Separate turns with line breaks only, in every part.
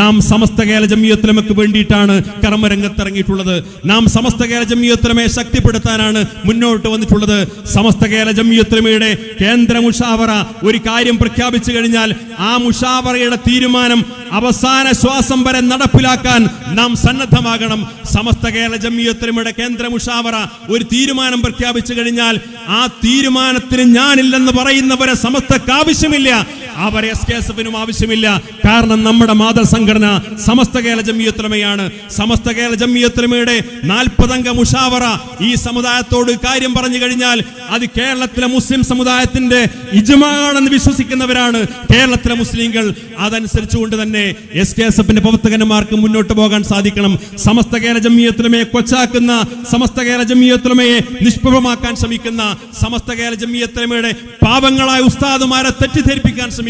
നാം സമസ്ത കേരള ജമിയത്തുലമക്ക് വേണ്ടിയിട്ടാണ് കർമ്മരംഗത്തിറങ്ങിയിട്ടുള്ളത്. നാം സമസ്ത കേരള ജമിയത്തുലമയെ ശക്തിപ്പെടുത്താനാണ് മുന്നോട്ട് വന്നിട്ടുള്ളത്. സമസ്ത കേരള ജമിയത്തുലമയുടെ കേന്ദ്ര മുഷാവറ ഒരു കാര്യം പ്രഖ്യാപിച്ചു കഴിഞ്ഞാൽ ആ മുഷാവറയുടെ തീരുമാനം അവസാന ശ്വാസം വരെ നടപ്പിലാക്കാൻ നാം സന്നദ്ധമാകണം. സമസ്ത കേരള ജമിയത്തുലമയുടെ കേന്ദ്ര മുഷാവറ ഒരു തീരുമാനം പ്രഖ്യാപിച്ചു കഴിഞ്ഞാൽ ആ തീരുമാനത്തിന് ഞാനില്ലെന്ന് പറയുന്നവരെ സമസ്തക്ക് ആവശ്യമില്ല. അവരെ എസ് കെ എസ് എഫിനും ആവശ്യമില്ല. കാരണം നമ്മുടെ മാതൃസംഘടന സമസ്ത കേരള ജമിയത്തുലമയാണ്. സമസ്ത കേരള ജമിയത്തുലമയുടെ നാൽപ്പതംഗ മുഷാവറ ഈ സമുദായത്തോട് കാര്യം പറഞ്ഞു കഴിഞ്ഞാൽ അത് കേരളത്തിലെ മുസ്ലിം സമുദായത്തിന്റെ ഇജമാണെന്ന് വിശ്വസിക്കുന്നവരാണ്. കേരളത്തിലെ മുസ്ലിങ്ങൾ അതനുസരിച്ചുകൊണ്ട് തന്നെ എസ് കെ എസ് എഫിന്റെ പ്രവർത്തകന്മാർക്ക് മുന്നോട്ട് പോകാൻ സാധിക്കണം. സമസ്ത കേരള ജമിയത്തുലമയെ കൊച്ചാക്കുന്ന സമസ്ത കേരള ജമിയത്തുലമയെ നിഷ്പ്രഭമാക്കാൻ ശ്രമിക്കുന്ന സമസ്ത കേരള ജമിയത്തുലമയുടെ പാവങ്ങളായ ഉസ്താദുമാരെ തെറ്റിദ്ധരിപ്പിക്കാൻ ശ്രമിക്കുന്ന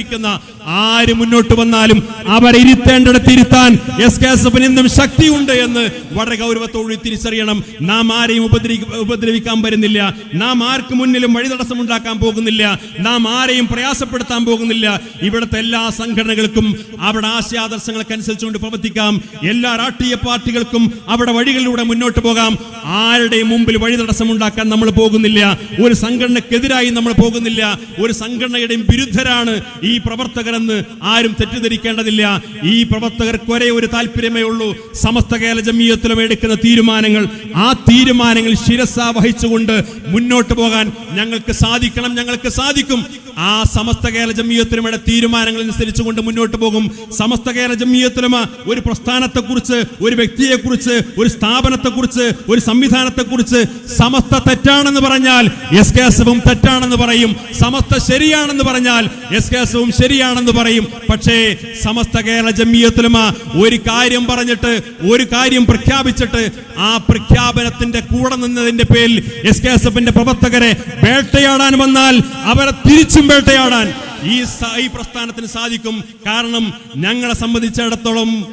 ആര് മുന്നോട്ട് വന്നാലും അവരെ ഇരുത്തേണ്ടിടത്ത് ഇരുത്താൻ എസ് കെ എസ് എഫിന് ഇന്നും ശക്തിയുണ്ട് എന്ന് വളരെ ഗൗരവത്തോട് തിരിച്ചറിയണം. നാം ആരെയും ഉപദ്രവി ഉപദ്രവിക്കാൻ വരുന്നില്ല. നാം ആർക്ക് മുന്നിലും വഴി തടസ്സം ഉണ്ടാക്കാൻ പോകുന്നില്ല. നാം ആരെയും പ്രയാസപ്പെടുത്താൻ പോകുന്നില്ല. ഇവിടുത്തെ എല്ലാ സംഘടനകൾക്കും അവിടെ ആശയാദർശങ്ങൾക്ക് അനുസരിച്ചുകൊണ്ട് പ്രവർത്തിക്കാം. എല്ലാ രാഷ്ട്രീയ പാർട്ടികൾക്കും അവിടെ വഴികളിലൂടെ മുന്നോട്ട് പോകാം. ആരുടെയും മുമ്പിൽ വഴി തടസ്സം ഉണ്ടാക്കാൻ നമ്മൾ പോകുന്നില്ല. ഒരു സംഘടനക്കെതിരായി നമ്മൾ പോകുന്നില്ല. ഒരു സംഘടനയുടെയും വിരുദ്ധരാണ്. ഈ പ്രവർത്തകരെന്ന് ആരും തെറ്റിദ്ധരിക്കേണ്ടതില്ല. ഈ പ്രവർത്തകർക്ക് ഒരേ ഒരു താല്പര്യമേ ഉള്ളൂ. സമസ്ത കേരള ജമീയത്തിലും എടുക്കുന്ന തീരുമാനങ്ങൾ. ആ തീരുമാനങ്ങൾ ശിരസ വഹിച്ചുകൊണ്ട് മുന്നോട്ട് പോകാൻ ഞങ്ങൾക്ക് സാധിക്കണം ഞങ്ങൾക്ക് സാധിക്കും. ആ സമസ്ത കേരള ജമീയത്തിലുമയുടെ തീരുമാനങ്ങൾ അനുസരിച്ചുകൊണ്ട് മുന്നോട്ട് പോകും. സമസ്ത കേരള ജമീയത്തിലും ഒരു പ്രസ്ഥാനത്തെക്കുറിച്ച് ഒരു വ്യക്തിയെക്കുറിച്ച് ഒരു സ്ഥാപനത്തെക്കുറിച്ച് ഒരു സംവിധാനത്തെക്കുറിച്ച് സമസ്ത തെറ്റാണെന്ന് പറഞ്ഞാൽ എസ് കെ എസ് എഫും തെറ്റാണെന്ന് പറയും. സമസ്ത ശരിയാണെന്ന് പറഞ്ഞാൽ എസ് കെ എസ് ശരിയാണെന്ന് പറയും. പക്ഷേ സമസ്ത കേരള ജമീയത്തിലുമ ഒരു കാര്യം പറഞ്ഞിട്ട് ഒരു കാര്യം പ്രഖ്യാപിച്ചിട്ട് ആ പ്രഖ്യാപനത്തിന്റെ കൂടെ നിന്നതിന്റെ പേരിൽ എസ് കെ എസ് എഫിന്റെ പ്രവർത്തകരെ വേട്ടയാടാൻ വന്നാൽ അവരെ തിരിച്ചും വേട്ടയാടാൻ ഈ ഈ പ്രസ്ഥാനത്തിന് സാധിക്കും. കാരണം ഞങ്ങളെ സംബന്ധിച്ചിടത്തോളം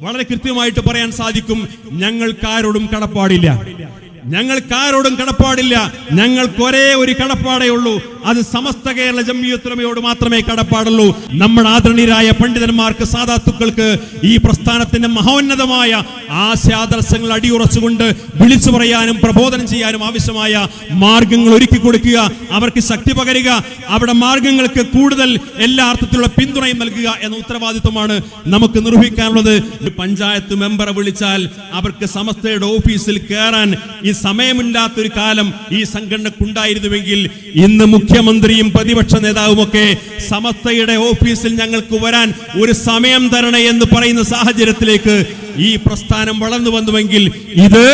വളരെ കൃത്യമായിട്ട് പറയാൻ സാധിക്കും ഞങ്ങൾക്കാരോടും കടപ്പാടില്ല. ഞങ്ങൾക്കാരോടും കടപ്പാടില്ല. ഞങ്ങൾക്ക് ഒരേ ഒരു കടപ്പാടേ ഉള്ളൂ. അത് സമസ്ത കേരള ജമ്മിയുത്തുറമയോട് മാത്രമേ കടപ്പാടുള്ളൂ. നമ്മുടെ ആദരണീയരായ പണ്ഡിതന്മാർക്ക് സാധാത്തുക്കൾക്ക് ഈ പ്രസ്ഥാനത്തിന്റെ മഹോന്നതമായ ആശയാദർശങ്ങൾ അടിയുറച്ചുകൊണ്ട് വിളിച്ചു പറയാനും പ്രബോധനം ചെയ്യാനും ആവശ്യമായ മാർഗങ്ങൾ ഒരുക്കി കൊടുക്കുക. അവർക്ക് ശക്തി പകരുക. അവിടെ മാർഗങ്ങൾക്ക് കൂടുതൽ എല്ലാ അർത്ഥത്തിലുള്ള പിന്തുണയും നൽകുക എന്ന ഉത്തരവാദിത്വമാണ് നമുക്ക് നിർവഹിക്കാനുള്ളത്. പഞ്ചായത്ത് മെമ്പറെ വിളിച്ചാൽ അവർക്ക് സമസ്തയുടെ ഓഫീസിൽ കയറാൻ ഈ സമയമില്ലാത്തൊരു കാലം ഈ സംഘടനക്കുണ്ടായിരുന്നുവെങ്കിൽ ഇന്ന് മുഖ്യമന്ത്രിയും പ്രതിപക്ഷ നേതാവുമൊക്കെ സമസ്തയുടെ ഓഫീസിൽ ഞങ്ങൾക്ക് വരാൻ ഒരു സമയം തരണേ എന്ന് പറയുന്ന സാഹചര്യത്തിലേക്ക് ഈ പ്രസ്ഥാനം വളർന്നു വന്നുവെങ്കിൽ ഇത്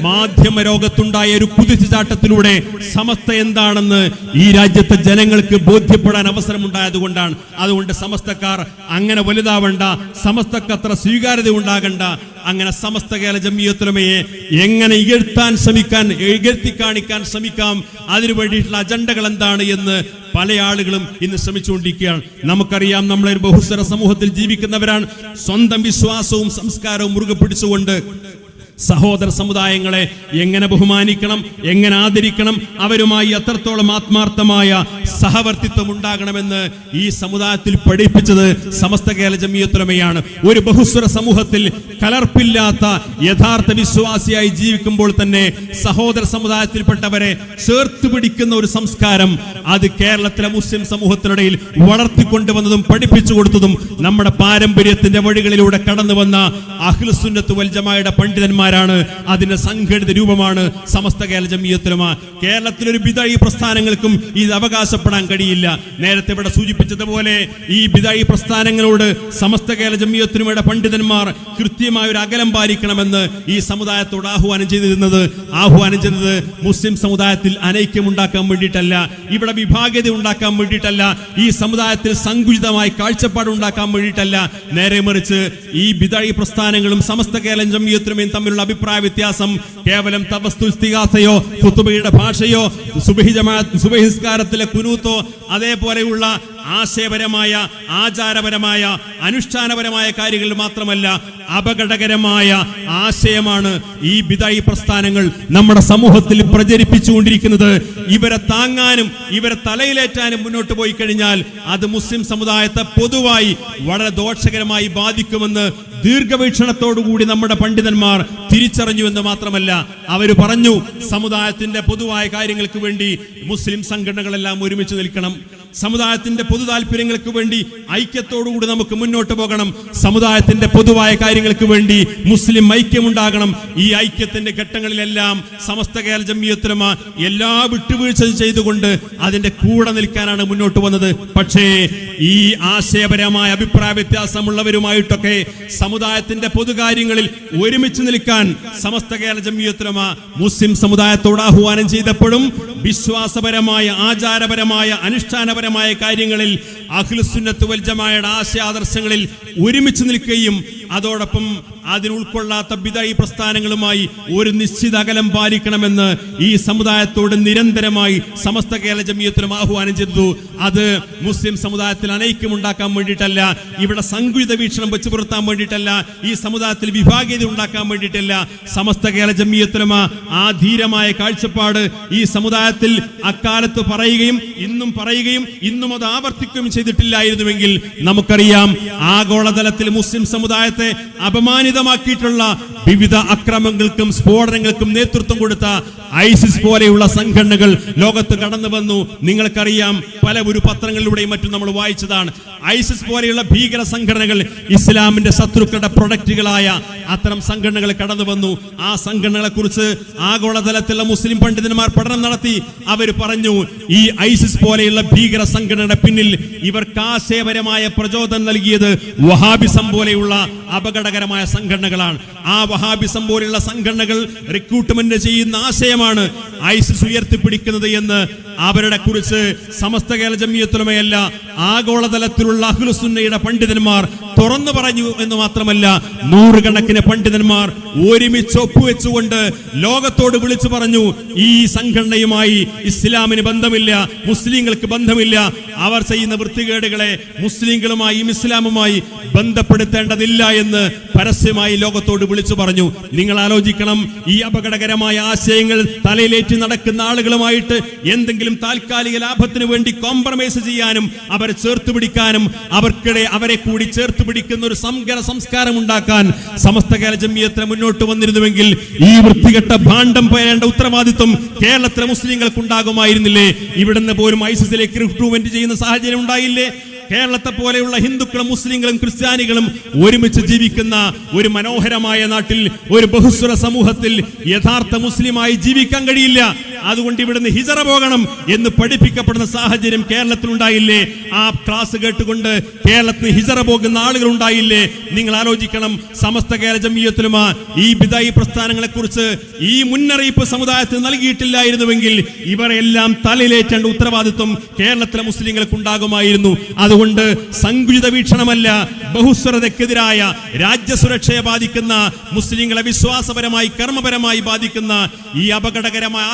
മാധ്യമ ലോകത്തുണ്ടായ ഒരു കുതിച്ചുചാട്ടത്തിലൂടെ സമസ്ത എന്താണെന്ന് ഈ രാജ്യത്തെ ജനങ്ങൾക്ക് ബോധ്യപ്പെടാൻ അവസരമുണ്ടായതുകൊണ്ടാണ് അതുകൊണ്ട് സമസ്തക്കാർ അങ്ങനെ വലുതാവണ്ട സമസ്തക്ക് അത്ര സ്വീകാര്യത ഉണ്ടാകണ്ട. അങ്ങനെ സമസ്ത കേരള ജമിയത്തുലമയെ എങ്ങനെ ഇകഴ്ത്താൻ ശ്രമിക്കാൻ ഇകഴ്ത്തി കാണിക്കാൻ ശ്രമിക്കാം അതിനു വേണ്ടിയിട്ടുള്ള അജണ്ടകൾ എന്താണ് എന്ന് പല ആളുകളും ഇന്ന് ശ്രമിച്ചുകൊണ്ടിരിക്കുകയാണ്. നമുക്കറിയാം നമ്മളെ ബഹുസ്വര സമൂഹത്തിൽ ജീവിക്കുന്നവരാണ്. സ്വന്തം വിശ്വാസവും സംസ്കാരവും മുറുകെ പിടിച്ചുകൊണ്ട് സഹോദര സമുദായങ്ങളെ എങ്ങനെ ബഹുമാനിക്കണം എങ്ങനെ ആദരിക്കണം അവരുമായി എത്രത്തോളം ആത്മാർത്ഥമായ സഹവർത്തിത്വം ഉണ്ടാകണമെന്ന് ഈ സമുദായത്തിൽ പഠിപ്പിച്ചത് സമസ്ത കേരള ജമിയത്തുലമയാണ്. ഒരു ബഹുസ്വര സമൂഹത്തിൽ കലർപ്പില്ലാത്ത യഥാർത്ഥ വിശ്വാസിയായി ജീവിക്കുമ്പോൾ തന്നെ സഹോദര സമുദായത്തിൽപ്പെട്ടവരെ ചേർത്ത് പിടിക്കുന്ന ഒരു സംസ്കാരം അത് കേരളത്തിലെ മുസ്ലിം സമൂഹത്തിനിടയിൽ വളർത്തിക്കൊണ്ടുവന്നതും പഠിപ്പിച്ചു കൊടുത്തതും നമ്മുടെ പാരമ്പര്യത്തിന്റെ വഴികളിലൂടെ കടന്നു വന്ന അഖിൽസുന്നത്ത് വൽജമായുടെ പണ്ഡിതന്മാരാണ് അതിന്റെ സംഘടിത രൂപമാണ് സമസ്ത കേരള ജമിയത്തുലമ. കേരളത്തിലൊരു ബിതായി പ്രസ്ഥാനങ്ങൾക്കും ഇത് അവകാശപ്പെടാൻ കഴിയില്ല. നേരത്തെ ഇവിടെ സൂചിപ്പിച്ചതുപോലെ ഈ ബിതായി പ്രസ്ഥാനങ്ങളോട് സമസ്ത കേരള ജമിയത്തുലമയുടെ പണ്ഡിതന്മാർ കൃത്യമായ ഒരു അകലം പാലിക്കണമെന്ന് ഈ സമുദായത്തോട് ആഹ്വാനം ചെയ്തിരുന്നത്. ആഹ്വാനം ചെയ്തത് മുസ്ലിം സമുദായത്തിൽ അനൈക്യം ഉണ്ടാക്കാൻ വേണ്ടിയിട്ടല്ല ഇവിടെ വിഭാഗ്യത ഉണ്ടാക്കാൻ വേണ്ടിയിട്ടല്ല ഈ സമുദായത്തിൽ സങ്കുചിതമായ കാഴ്ചപ്പാട് ഉണ്ടാക്കാൻ വേണ്ടിയിട്ടല്ല. നേരെ മറിച്ച് ഈ ബിദായി പ്രസ്ഥാനങ്ങളും സമസ്ത കേരള കേരളം ജമിയത്തുലമയും തമ്മിലുള്ള അഭിപ്രായ വ്യത്യാസം കേവലം തപസ്തുസ്തികാസയോ കുത്തുബയുടെ ഭാഷയോ സുബഹി സുബഹിസ്കാരത്തിലെ കുനൂത്തോ അതേപോലെയുള്ള ആശയപരമായ ആചാരപരമായ അനുഷ്ഠാനപരമായ കാര്യങ്ങളിൽ മാത്രമല്ല അപകടകരമായ ആശയമാണ് ഈ ബിദായി പ്രസ്ഥാനങ്ങൾ നമ്മുടെ സമൂഹത്തിൽ പ്രചരിപ്പിച്ചുകൊണ്ടിരിക്കുന്നത്. ഇവരെ താങ്ങാനും ഇവരെ തലയിലേറ്റാനും മുന്നോട്ട് പോയി കഴിഞ്ഞാൽ അത് മുസ്ലിം സമുദായത്തെ പൊതുവായി വളരെ ദോഷകരമായി ബാധിക്കുമെന്ന് ദീർഘവീക്ഷണത്തോടുകൂടി നമ്മുടെ പണ്ഡിതന്മാർ തിരിച്ചറിഞ്ഞു എന്ന് മാത്രമല്ല അവർ പറഞ്ഞു സമുദായത്തിന്റെ പൊതുവായ കാര്യങ്ങൾക്ക് വേണ്ടി മുസ്ലിം സംഘടനകളെല്ലാം ഒരുമിച്ച് നിൽക്കണം. സമുദായത്തിന്റെ പൊതു താല്പര്യങ്ങൾക്ക് വേണ്ടി ഐക്യത്തോടുകൂടി നമുക്ക് മുന്നോട്ട് പോകണം. സമുദായത്തിന്റെ പൊതുവായ കാര്യങ്ങൾക്ക് വേണ്ടി മുസ്ലിം ഐക്യമുണ്ടാകണം. ഈ ഐക്യത്തിന്റെ ഘട്ടങ്ങളിലെല്ലാം സമസ്ത കേരള ജമ്മിയത്തുലമ എല്ലാ വിട്ടുവീഴ്ച ചെയ്തുകൊണ്ട് അതിന്റെ കൂടെ നിൽക്കാനാണ് മുന്നോട്ട് വന്നത്. പക്ഷേ ഈ ആശയപരമായ അഭിപ്രായ വ്യത്യാസമുള്ളവരുമായിട്ടൊക്കെ സമുദായത്തിന്റെ പൊതുകാര്യങ്ങളിൽ ഒരുമിച്ച് നിൽക്കാൻ സമസ്ത കേരള ജമ്മിയത്തുലമ മുസ്ലിം സമുദായത്തോട് ആഹ്വാനം ചെയ്തപ്പോഴും വിശ്വാസപരമായ ആചാരപരമായ അനുഷ്ഠാനപരമായ കാര്യങ്ങളിൽ അഖിലുസുന്നത്ത് വൽ ആശയ ആദർശങ്ങളിൽ ഒരുമിച്ച് നിൽക്കുകയും അതോടൊപ്പം അതിന് ഉൾക്കൊള്ളാത്ത ബിദായി പ്രസ്ഥാനങ്ങളുമായി ഒരു നിശ്ചിത അകലം പാലിക്കണമെന്ന് ഈ സമുദായത്തോട് നിരന്തരമായി സമസ്ത കേരള ജമിയത്തിനും ആഹ്വാനം ചെയ്തു. അത് മുസ്ലിം സമുദായത്തിൽ അനൈക്യം ഉണ്ടാക്കാൻ വേണ്ടിയിട്ടല്ല ഇവിടെ സങ്കുചിത വീക്ഷണം വെച്ചു പുറത്താൻ വേണ്ടിയിട്ടല്ല ഈ സമുദായത്തിൽ വിഭാഗീയത ഉണ്ടാക്കാൻ വേണ്ടിയിട്ടല്ല സമസ്ത കേരള ജമിയത്തിനും ആ ധീരമായ കാഴ്ചപ്പാട് ഈ സമുദായത്തിൽ അക്കാലത്ത് പറയുകയും ഇന്നും പറയുകയും ഇന്നും അത് ആവർത്തിക്കുകയും ചെയ്തിട്ടില്ലായിരുന്നുവെങ്കിൽ നമുക്കറിയാം ആഗോളതലത്തിൽ മുസ്ലിം അപമാനിതമാക്കിയിട്ടുള്ള വിവിധ അക്രമങ്ങൾക്കും സ്ഫോടനങ്ങൾക്കും നേതൃത്വം കൊടുത്ത ഐസിസ് പോലെയുള്ള സംഘടനകൾ ലോകത്ത് കടന്നു വന്നു. നിങ്ങൾക്കറിയാം പല ഒരു പത്രങ്ങളിലൂടെയും മറ്റും നമ്മൾ വായിച്ചതാണ്. ഐസിസ് പോലെയുള്ള ഭീകര സംഘടനകൾ ഇസ്ലാമിന്റെ ശത്രുക്കളുടെ പ്രൊഡക്റ്റുകളായ അത്തരം സംഘടനകൾ കടന്നു വന്നു. ആ സംഘടനകളെ കുറിച്ച് ആഗോളതലത്തിലുള്ള മുസ്ലിം പണ്ഡിതന്മാർ പഠനം നടത്തി. അവർ പറഞ്ഞു ഈ ഐസിസ് പോലെയുള്ള ഭീകര സംഘടനയുടെ പിന്നിൽ ഇവർ ആശയപരമായ പ്രചോദനം നൽകിയത് വഹാബിസം പോലെയുള്ള അപകടകരമായ സംഘടനകളാണ്. ആ വഹാബിസം പോലെയുള്ള സംഘടനകൾ റിക്രൂട്ട്മെന്റ് ചെയ്യുന്ന ആശയമാണ് ഐസിസ് ഉയർത്തിപ്പിടിക്കുന്നത് എന്ന്. അവരുടെ കുറിച്ച് സമസ്ത കേരള ജമിയത്തുലമയല്ല ആഗോളതലത്തിലുള്ള അഹ്ലുസുന്നയുടെ പണ്ഡിതന്മാർ തുറന്നു പറഞ്ഞു എന്ന് മാത്രമല്ല നൂറുകണക്കിന് പണ്ഡിതന്മാർ ഒരുമിച്ച് ഒപ്പുവെച്ചുകൊണ്ട് ലോകത്തോട് വിളിച്ചു പറഞ്ഞു ഈ സംഘടനയുമായി ഇസ്ലാമിന് ബന്ധമില്ല മുസ്ലിങ്ങൾക്ക് ബന്ധമില്ല അവർ ചെയ്യുന്ന വൃത്തികേടുകളെ മുസ്ലിങ്ങളുമായും ഇസ്ലാമുമായി ബന്ധപ്പെടുത്തേണ്ടതില്ല എന്ന് പരസ്യമായി ലോകത്തോട് വിളിച്ചു പറഞ്ഞു. നിങ്ങൾ ആലോചിക്കണം ഈ അപകടകരമായ ആശയങ്ങൾ തലയിലേറ്റി നടക്കുന്ന ആളുകളുമായിട്ട് എന്തെങ്കിലും താൽക്കാലിക ലാഭത്തിന് വേണ്ടി കോംപ്രമൈസ് ചെയ്യാനും അവരെ ചേർത്ത് പിടിക്കാനും അവർക്കിടെ അവരെ കൂടി ചേർത്ത് പിടിക്കുന്ന ഒരു സംഘന സംസ്കാരം ഉണ്ടാക്കാൻ സമസ്ത കേരള ജമ്മിയത്തിന് മുന്നോട്ട് വന്നിരുന്നുവെങ്കിൽ ഈ വൃത്തികെട്ട ഭാണ്ഡം പേരേണ്ട ഉത്തരവാദിത്വം കേരളത്തിലെ മുസ്ലിങ്ങൾക്ക് ഉണ്ടാകുമായിരുന്നില്ലേ ഇവിടുന്ന് പോലും ഐസിസിലേക്ക് റിക്രൂട്ട്മെന്റ് ചെയ്യുന്ന സാഹചര്യം ഉണ്ടായില്ലേ? കേരളത്തെ പോലെയുള്ള ഹിന്ദുക്കളും മുസ്ലിങ്ങളും ക്രിസ്ത്യാനികളും ഒരുമിച്ച് ജീവിക്കുന്ന ഒരു മനോഹരമായ നാട്ടിൽ ഒരു ബഹുസ്വര സമൂഹത്തിൽ യഥാർത്ഥ മുസ്ലിമായി ജീവിക്കാൻ കഴിയില്ല. അതുകൊണ്ട് ഇവിടുന്ന് ഹിജറ പോകണം എന്ന് പഠിപ്പിക്കപ്പെടുന്ന സാഹചര്യം കേരളത്തിൽ ഉണ്ടായില്ലേ? ആ ക്ലാസ് കേട്ടുകൊണ്ട് കേരളത്തിന് ഹിജറ പോകുന്ന ആളുകൾ ഉണ്ടായില്ലേ? നിങ്ങൾ ആലോചിക്കണം സമസ്ത കേരള ജമീയത്തിലുമാ ഈ ബിദായി പ്രസ്ഥാനങ്ങളെ കുറിച്ച് ഈ മുന്നറിയിപ്പ് സമുദായത്തിന് നൽകിയിട്ടില്ലായിരുന്നുവെങ്കിൽ ഇവരെല്ലാം തലയിലേറ്റേണ്ട ഉത്തരവാദിത്വം കേരളത്തിലെ മുസ്ലിങ്ങൾക്ക് ഉണ്ടാകുമായിരുന്നു അതുകൊണ്ട് സങ്കുചിത വീക്ഷണമല്ല ബഹുസ്വരതയ്ക്കെതിരായ രാജ്യസുരക്ഷയെ ബാധിക്കുന്ന മുസ്ലിങ്ങളെ വിശ്വാസപരമായി കർമ്മപരമായി ബാധിക്കുന്ന ഈ അപകടകരമായ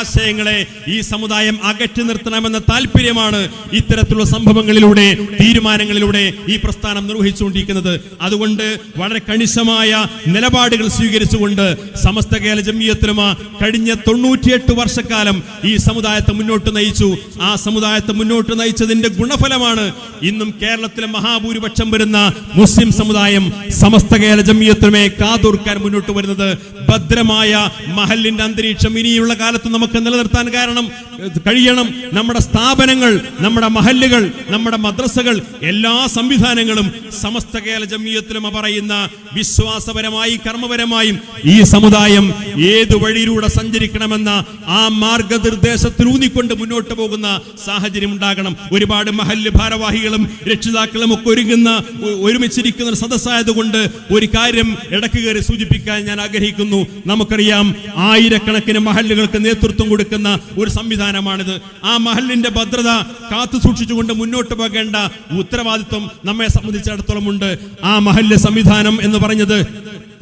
ആശയങ്ങളെ ഈ സമുദായം അകറ്റി നിർത്തണമെന്ന താല്പര്യമാണ് ഇത്തരത്തിലുള്ള സംഭവങ്ങളിലൂടെ തീരുമാനങ്ങളിലൂടെ ഈ പ്രസ്ഥാനം നിർവഹിച്ചുകൊണ്ടിരിക്കുന്നത്. അതുകൊണ്ട് വളരെ കണിശമായ നിലപാടുകൾ സ്വീകരിച്ചുകൊണ്ട് സമസ്ത കേരള ജമിയത്തിലുമ കഴിഞ്ഞ തൊണ്ണൂറ്റിയെട്ട് വർഷക്കാലം ഈ സമുദായത്തെ മുന്നോട്ട് നയിച്ചു. ആ സമുദായത്തെ മുന്നോട്ട് നയിച്ചതിന്റെ ഗുണഫലമാണ് ഇന്നും കേരളത്തിലെ മഹാഭൂരിപക്ഷം വരുന്ന മുസ്ലിം സമുദായം സമസ്ത കേരള ജമിയത്തിലുമേ കാതോർക്കാൻ മുന്നോട്ട് വരുന്നത്. ഭദ്രമായ മഹലിന്റെ അന്തരീക്ഷം ഇനിയുള്ള കാലത്ത് നമുക്ക് നിലനിർത്താൻ കാരണം കഴിയണം. നമ്മുടെ സ്ഥാപനങ്ങൾ നമ്മുടെ മഹല്ലുകൾ നമ്മുടെ മദ്രസകൾ എല്ലാ സംവിധാനങ്ങളും സമസ്ത കേരള ജമീയത്തിലും പറയുന്ന വിശ്വാസപരമായി കർമ്മപരമായും ഈ സമുദായം ഏത് വഴിയിലൂടെ സഞ്ചരിക്കണമെന്ന ആ മാർഗനിർദ്ദേശത്തിൽ ഊന്നിക്കൊണ്ട് മുന്നോട്ട് പോകുന്ന സാഹചര്യം ഉണ്ടാകണം. ഒരുപാട് മഹല്ല് ഭാരവാഹികളും രക്ഷിതാക്കളും ഒക്കെ ഒരുങ്ങുന്ന ഒരുമിച്ചിരിക്കുന്ന ഒരു സദസ്സായതുകൊണ്ട് ഒരു കാര്യം ഇടയ്ക്ക് കയറി സൂചിപ്പിക്കാൻ ഞാൻ ആഗ്രഹിക്കുന്നു. നമുക്കറിയാം ആയിരക്കണക്കിന് മഹല്ലുകൾക്ക് നേതൃത്വം കൊടുക്കുന്ന ഒരു സംവിധാനമാണിത് ആ മഹലിന്റെ ഭദ്രത കാത്തു സൂക്ഷിച്ചുകൊണ്ട് മുന്നോട്ട് പോകേണ്ട ഉത്തരവാദിത്വം നമ്മെ സംബന്ധിച്ചിടത്തോളം ഉണ്ട് ആ മഹല്ല് സംവിധാനം എന്ന് പറഞ്ഞത്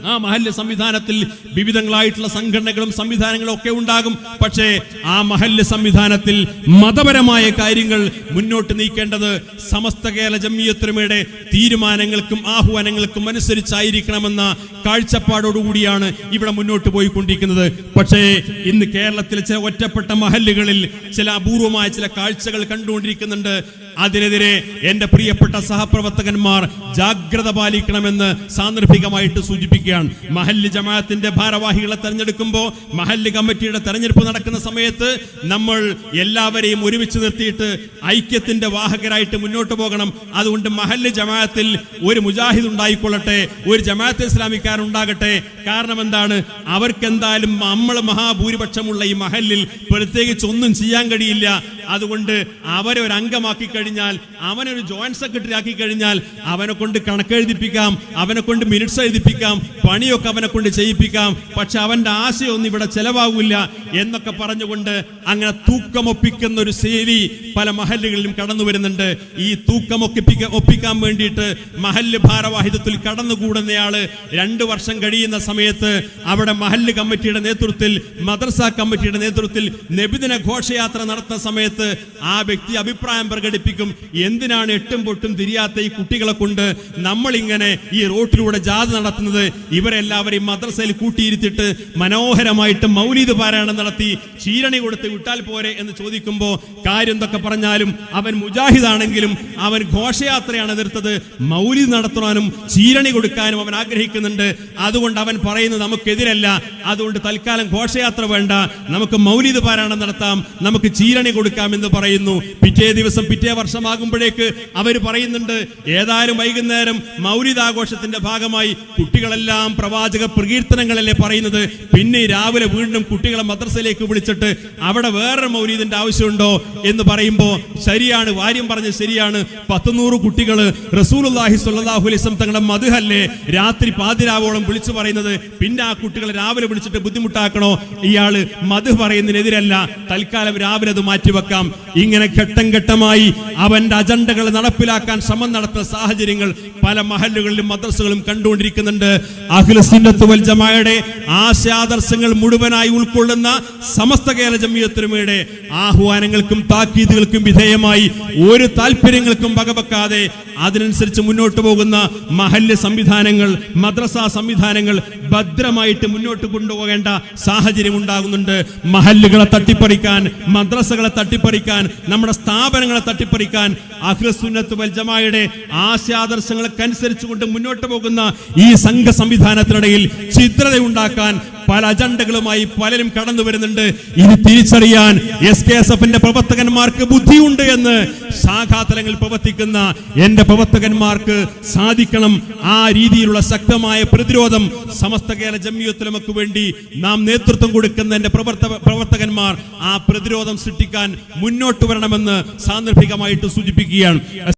ആ മഹല്ല് സംവിധാനത്തിൽ വിവിധങ്ങളായിട്ടുള്ള സംഘടനകളും സംവിധാനങ്ങളും ഒക്കെ ഉണ്ടാകും. പക്ഷേ ആ മഹല്ല് സംവിധാനത്തിൽ മതപരമായ കാര്യങ്ങൾ മുന്നോട്ട് നീക്കേണ്ടത് സമസ്ത കേരള ജമ്മിയത്തുമയുടെ തീരുമാനങ്ങൾക്കും ആഹ്വാനങ്ങൾക്കും അനുസരിച്ചായിരിക്കണമെന്ന കാഴ്ചപ്പാടോടുകൂടിയാണ് ഇവിടെ മുന്നോട്ട് പോയിക്കൊണ്ടിരിക്കുന്നത്. പക്ഷേ ഇന്ന് കേരളത്തിലെ ചില ഒറ്റപ്പെട്ട മഹല്ലുകളിൽ ചില അപൂർവമായ ചില കാഴ്ചകൾ കണ്ടുകൊണ്ടിരിക്കുന്നുണ്ട്. അതിനെതിരെ എന്റെ പ്രിയപ്പെട്ട സഹപ്രവർത്തകന്മാർ ജാഗ്രത പാലിക്കണമെന്ന് സാന്ദർഭികമായിട്ട് സൂചിപ്പിക്കുകയാണ്. മഹല്ല് ജമാഅത്തിന്റെ ഭാരവാഹികളെ തെരഞ്ഞെടുക്കുമ്പോൾ മഹല്ല് കമ്മിറ്റിയുടെ തെരഞ്ഞെടുപ്പ് നടക്കുന്ന സമയത്ത് നമ്മൾ എല്ലാവരെയും ഒരുമിച്ച് നിർത്തിയിട്ട് ഐക്യത്തിന്റെ വാഹകരായിട്ട് മുന്നോട്ട് പോകണം. അതുകൊണ്ട് മഹല്ല് ജമാഅത്തിൽ ഒരു മുജാഹിദ് ഉണ്ടായിക്കൊള്ളട്ടെ ഒരു ജമാഅത്ത് ഇസ്ലാമിക്കാരുണ്ടാകട്ടെ. കാരണം എന്താണ്? അവർക്കെന്തായാലും നമ്മൾ മഹാഭൂരിപക്ഷമുള്ള ഈ മഹല്ലിൽ പ്രത്യേകിച്ച് ഒന്നും ചെയ്യാൻ കഴിയില്ല. അതുകൊണ്ട് അവരെ ഒരു അംഗമാക്കി കഴിഞ്ഞാൽ അവനൊരു ജോയിന്റ് സെക്രട്ടറി ആക്കി കഴിഞ്ഞാൽ അവനെ കൊണ്ട് കണക്കെഴുതിപ്പിക്കാം അവനെ കൊണ്ട് മിനിറ്റ്സ് എഴുതിപ്പിക്കാം പണിയൊക്കെ അവനെ കൊണ്ട് ചെയ്യിപ്പിക്കാം. പക്ഷെ അവന്റെ ആശയൊന്നും ഇവിടെ ചെലവാകില്ല എന്നൊക്കെ പറഞ്ഞുകൊണ്ട് അങ്ങനെ തൂക്കമൊപ്പിക്കുന്ന ഒരു ശൈലി പല മഹല്ലുകളിലും കടന്നു വരുന്നുണ്ട്. ഈ തൂക്കമൊക്കിപ്പിക്ക ഒപ്പിക്കാൻ വേണ്ടിയിട്ട് മഹല്ല് ഭാരവാഹിത്വത്തിൽ കടന്നുകൂടുന്നയാൾ രണ്ടു വർഷം കഴിയുന്ന സമയത്ത് അവിടെ മഹല്ല് കമ്മിറ്റിയുടെ നേതൃത്വത്തിൽ മദ്രസ കമ്മിറ്റിയുടെ നേതൃത്വത്തിൽ നബിദിന ഘോഷയാത്ര നടത്തുന്ന സമയത്ത് ആ വ്യക്തി അഭിപ്രായം പ്രകടിപ്പിക്കും. എന്തിനാണ് എട്ടും പൊട്ടും തിരിയാത്ത ഈ കുട്ടികളെ കൊണ്ട് നമ്മൾ ഇങ്ങനെ ഈ റോട്ടിലൂടെ ജാഥ നടത്തുന്നത് ഇവരെല്ലാവരെയും മദ്രസയിൽ കൂട്ടിയിരുത്തിട്ട് മനോഹരമായിട്ട് മൗലീദ് പാരായണം നടത്തി ചീരണി കൊടുത്ത് വിട്ടാൽ പോരെ എന്ന് ചോദിക്കുമ്പോൾ കാര്യം എന്തൊക്കെ പറഞ്ഞാലും അവൻ മുജാഹിദാണെങ്കിലും അവൻ ഘോഷയാത്രയാണ് എതിർത്തത്. മൗലീദ് നടത്തുവാനും ചീരണി കൊടുക്കാനും അവൻ ആഗ്രഹിക്കുന്നുണ്ട്. അതുകൊണ്ട് അവൻ പറയുന്നത് നമുക്കെതിരല്ല. അതുകൊണ്ട് തൽക്കാലം ഘോഷയാത്ര വേണ്ട. നമുക്ക് മൗലീദ് പാരായണം നടത്താം. നമുക്ക് ചീരണി കൊടുക്കാം എന്ന് പറയുന്നു. പിറ്റേ ദിവസം പിറ്റേ വർഷമാകുമ്പോഴേക്ക് അവർ പറയുന്നുണ്ട് ഏതായാലും വൈകുന്നേരം മൗലിദ് ആഘോഷത്തിന്റെ ഭാഗമായി കുട്ടികളെല്ലാം പ്രവാചക പ്രകീർത്തനങ്ങളല്ലേ പറയുന്നത്? പിന്നെ രാവിലെ വീണ്ടും കുട്ടികളെ മദ്രസയിലേക്ക് വിളിച്ചിട്ട് അവിടെ വേറൊരു മൗലീദിന്റെ ആവശ്യമുണ്ടോ എന്ന് പറയുമ്പോൾ ശരിയാണ് വാര്യം പറഞ്ഞ് ശരിയാണ്. പത്തുനൂറ് കുട്ടികൾ റസൂലുള്ളാഹി സ്വല്ലല്ലാഹു അലൈഹി തങ്ങളുടെ മധുഹല്ലേ രാത്രി പാതിരാവോളം വിളിച്ചു പറയുന്നത്. പിന്നെ ആ കുട്ടികളെ രാവിലെ വിളിച്ചിട്ട് ബുദ്ധിമുട്ടാക്കണോ? ഇയാൾ മധു പറയുന്നതിനെതിരല്ല തൽക്കാലം രാവിലെ അത് മാറ്റിവെക്കാം ഇങ്ങനെ ഘട്ടം ഘട്ടമായി അവന്റെ അജണ്ടകൾ നടപ്പിലാക്കാൻ ശ്രമം നടത്തുന്ന സാഹചര്യങ്ങൾ പല മഹല്ലുകളിലും മദ്രസകളും കണ്ടുകൊണ്ടിരിക്കുന്നുണ്ട്. അഖിലസുന്നത്ത് വൽ ജമാഅയുടെ ആശയാദർശങ്ങൾ മുഴുവനായി ഉൾക്കൊള്ളുന്ന സമസ്ത കേരള ജമിയത്തുമയുടെ ആഹ്വാനങ്ങൾക്കും താക്കീതുകൾക്കും വിധേയമായി ഒരു താല്പര്യങ്ങൾക്കും വകവെക്കാതെ അതിനനുസരിച്ച് മുന്നോട്ട് പോകുന്ന മഹല്ല് സംവിധാനങ്ങൾ മദ്രസ സംവിധാനങ്ങൾ ഭദ്രമായിട്ട് മുന്നോട്ട് കൊണ്ടുപോകേണ്ട സാഹചര്യം ഉണ്ടാകുന്നുണ്ട്. മഹല്ലുകളെ തട്ടിപ്പറിക്കാൻ മദ്രസകളെ തട്ടിപ്പറിക്കാൻ നമ്മുടെ സ്ഥാപനങ്ങളെ തട്ടിപ്പറിക്കാൻ അഹ്ലസുന്നത്ത് വൽജമായുടെ ആശയാദർശങ്ങൾക്കനുസരിച്ച് കൊണ്ട് മുന്നോട്ട് പോകുന്ന ഈ സംഘ സംവിധാനത്തിനിടയിൽ ഛിദ്രതയുണ്ടാക്കാൻ പല അജണ്ടകളുമായി പലരും കടന്നു വരുന്നുണ്ട്. ഇത് തിരിച്ചറിയാൻ എസ് കെ എസ് എഫിന്റെ പ്രവർത്തകന്മാർക്ക് ബുദ്ധിയുണ്ട് എന്ന് ശാഖാതലങ്ങളിൽ പ്രവർത്തിക്കുന്ന എന്റെ പ്രവർത്തകന്മാർക്ക് സാധിക്കണം. ആ രീതിയിലുള്ള ശക്തമായ പ്രതിരോധം സമസ്ത കേരള ജമ്മിയത്തുലമക്ക് വേണ്ടി നാം നേതൃത്വം കൊടുക്കുന്ന എന്റെ പ്രവർത്തക പ്രവർത്തകന്മാർ ആ പ്രതിരോധം സൃഷ്ടിക്കാൻ മുന്നോട്ട് വരണമെന്ന് സാന്ദർഭികമായിട്ട് സൂചിപ്പിക്കുകയാണ്.